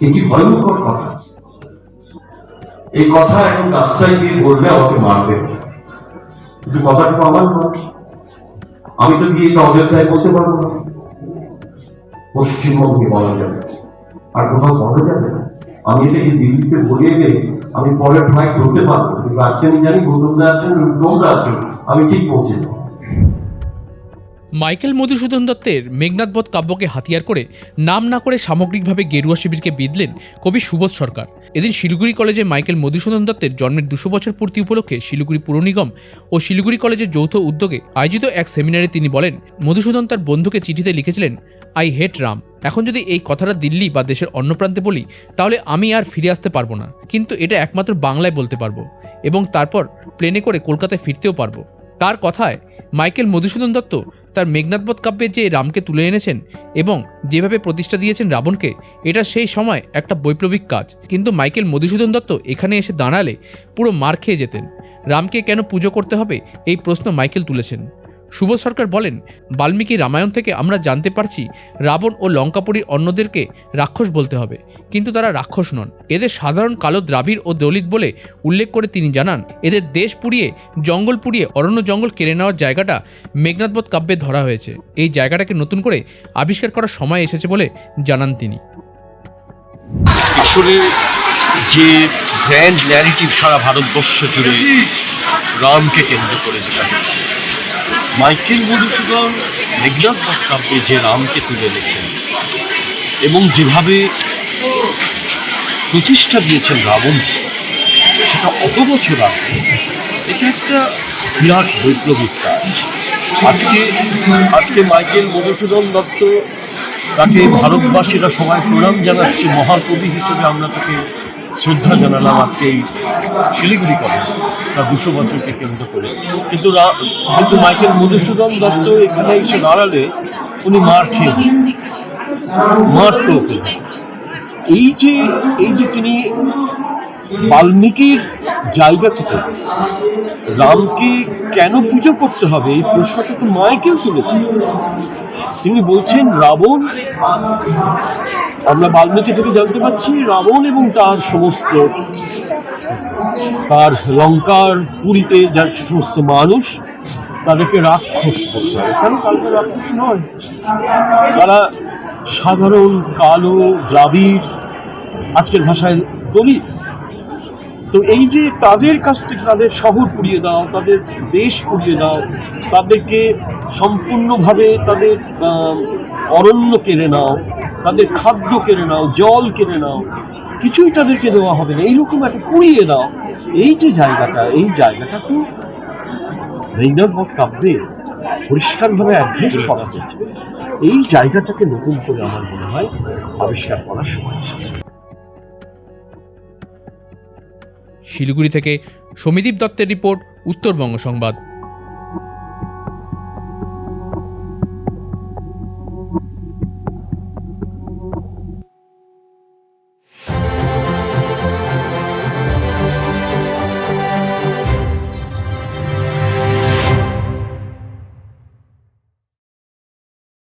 এটি ভয়ঙ্কর কথা। এই কথা এখন রাস্তায় গিয়ে বললে আমাকে মারবে। কিন্তু কথাটা তো আমার নয়। আমি তো গিয়ে অযোধ্যায় বলতে পারব না। পশ্চিমবঙ্গে বলা যাবে। আর কোথাও বলা যাবে না। আমি এটাকে দিল্লিতে বলে গেলে আমি পরের ফ্লাইট ধরতে পারব, কিন্তু আজকে আমি জানি গৌতম দা আছেন তোমরা আছেন আমি ঠিক পৌঁছে যাব মাইকেল মধুসূদন দত্তের মেঘনাথবধ কাব্যকে হাতিয়ার করে নাম না করে সামগ্রিকভাবে গেরুয়া শিবিরকে বিঁধলেন কবি সুবোধ সরকার। এদিন শিলিগুড়ি কলেজে মাইকেল মধুসূদন দত্তের জন্মের দুশো বছর পূর্তি উপলক্ষে শিলিগুড়ি পুর নিগম ও শিলিগুড়ি কলেজের যৌথ উদ্যোগে আয়োজিত এক সেমিনারে তিনি বলেন, মধুসূদন তার বন্ধুকে চিঠিতে লিখেছিলেন আই হেট রাম এখন যদি এই কথাটা দিল্লি বা দেশের অন্য প্রান্তে বলি, তাহলে আমি আর ফিরে আসতে পারব না। কিন্তু এটা একমাত্র বাংলায় বলতে পারব এবং তারপর প্লেনে করে কলকাতায় ফিরতেও পারব। তার কথায় মাইকেল মধুসূদন দত্ত তার মেঘনাথবধ কাব্যে যে রামকে তুলে এনেছেন এবং যেভাবে প্রতিষ্ঠা দিয়েছেন রাবণকে, এটা সেই সময় একটা বৈপ্লবিক কাজ। কিন্তু মাইকেল মধুসূদন দত্ত এখানে এসে দাঁড়ালে পুরো মার খেয়ে যেতেন। রামকে কেন পুজো করতে হবে, এই প্রশ্ন মাইকেল তুলেছেন। সুবোধ সরকার বলেন, বাল্মীকি রামায়ণ থেকে আমরা জানতে পারছি রাবণ ও লঙ্কাপুরীর অন্যদেরকে রাক্ষস বলতে হবে, কিন্তু তারা রাক্ষস নন। এদের সাধারণ কালো দ্রাবিড় ও দলিত বলে উল্লেখ করে তিনি জানান, এদের দেশ পুড়িয়ে, জঙ্গল পুড়িয়ে, অরণ্য জঙ্গল কেড়ে নেওয়ার জায়গাটা মেঘনাথবধ কাব্যে ধরা হয়েছে। এই জায়গাটাকে নতুন করে আবিষ্কার করার সময় এসেছে বলে জানান তিনি। যে গ্র্যান্ড ন্যারেটিভ সারা ভারতবর্ষ জুড়ে রামকে কেন্দ্র করে যেটা হচ্ছে মাইকেল মধুসূদন মেঘনাথ বধ যে রামকে তুলে এনেছেন এবং যেভাবে প্রতিষ্ঠা দিয়েছেন রাবণ, সেটা অত বছর আগে, এটা একটা বিরাট বৈপ্লবিক কাজ। আজকে আজকে মাইকেল মধুসূদন দত্ত তাকে ভারতবাসীরা সবাই প্রণাম জানাচ্ছি, মহাকবি হিসেবে আমরা তাকে শ্রদ্ধা জানালাম আজকে এই শিলিগুড়ি কলেজ তার দুশো বছরকে কেন্দ্র করে কিন্তু কিন্তু মাইকেল মধুসূদন দত্ত এখানে এসে দাঁড়ালে উনি মার খেয়ে। মার তো এই যে এই যে তিনি বাল্মীকির জায়গা থেকে রামকে কেন পুজো করতে হবে, এই প্রশ্নটা তো মাইকেল তুলেছে। তিনি বলছেন, রাবণ, আমরা বাল্মীকি থেকে জানতে পারছি, রাবণ এবং তার সমস্ত, তার লঙ্কার পুরীতে যার সমস্ত মানুষ, তাদেরকে রাক্ষস করতে হবে কেন তাদেরকে রাক্ষস নয়? তারা সাধারণ কালো, দ্রাবিড়, আজকের ভাষায় দলিত। তো এই যে তাদের কাছ থেকে তাদের শহর পুড়িয়ে দাও, তাদের দেশ পুড়িয়ে দাও, তাদেরকে সম্পূর্ণভাবে তাদের অরণ্য কেড়ে নাও, তাদের খাদ্য কেড়ে নাও, জল কেড়ে নাও, কিছুই তাদেরকে দেওয়া হবে না। এইরকম একটা পুড়িয়ে দাও। এই যে জায়গাটা, এই জায়গাটা তো রবীন্দ্রনাথ কাব্যে পরিষ্কারভাবে অ্যাড্রেস করা হয়েছে। এই জায়গাটাকে নতুন করে আমার মনে হয় আবিষ্কার করার সময় এসেছে। শিলিগুড়ি থেকে সমীদীপ দত্তের রিপোর্ট উত্তরবঙ্গ সংবাদ।